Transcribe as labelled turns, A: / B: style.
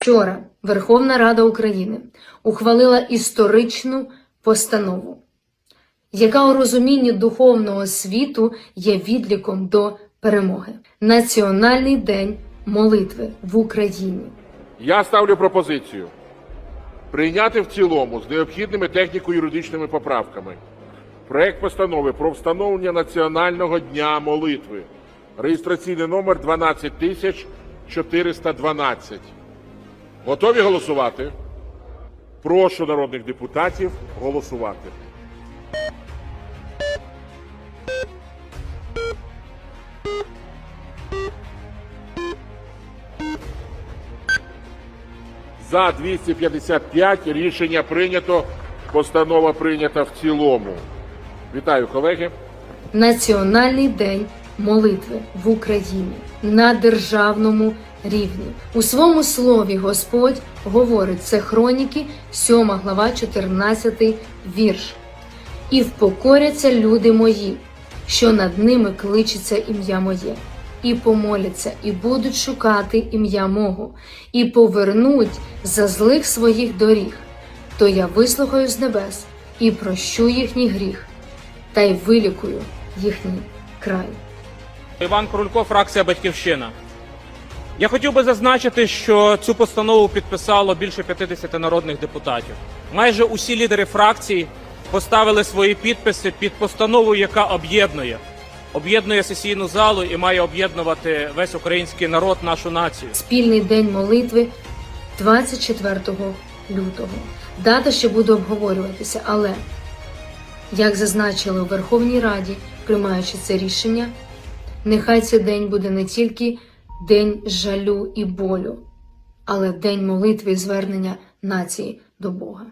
A: Вчора Верховна Рада України ухвалила історичну постанову, яка у розумінні духовного світу є відліком до перемоги. Національний день молитви в Україні.
B: Я ставлю пропозицію прийняти в цілому з необхідними техніко-юридичними поправками проект постанови про встановлення Національного дня молитви, реєстраційний номер 12412. Готові голосувати? Прошу народних депутатів голосувати. За 255 рішення прийнято. Постанова прийнята в цілому. Вітаю, колеги.
A: Національний день молитви в Україні на державному рівні. У своєму слові Господь говорить це хроніки, 7 глава, 14 вірш. І впокоряться люди мої, що над ними кличеться ім'я моє, і помоляться, і будуть шукати ім'я мого, і повернуть за злих своїх доріг. То я вислухаю з небес і прощу їхній гріх, та й вилікую їхній край.
C: Іван Крулько, фракція Батьківщина. Я хотів би зазначити, що цю постанову підписало більше 50 народних депутатів. Майже усі лідери фракцій поставили свої підписи під постанову, яка об'єднує. Об'єднує сесійну залу і має об'єднувати весь український народ, нашу націю.
A: Спільний день молитви 24 лютого. Дата ще буде обговорюватися, але як зазначили у Верховній Раді, приймаючи це рішення, нехай цей день буде не тільки день жалю і болю, але день молитви і звернення нації до Бога.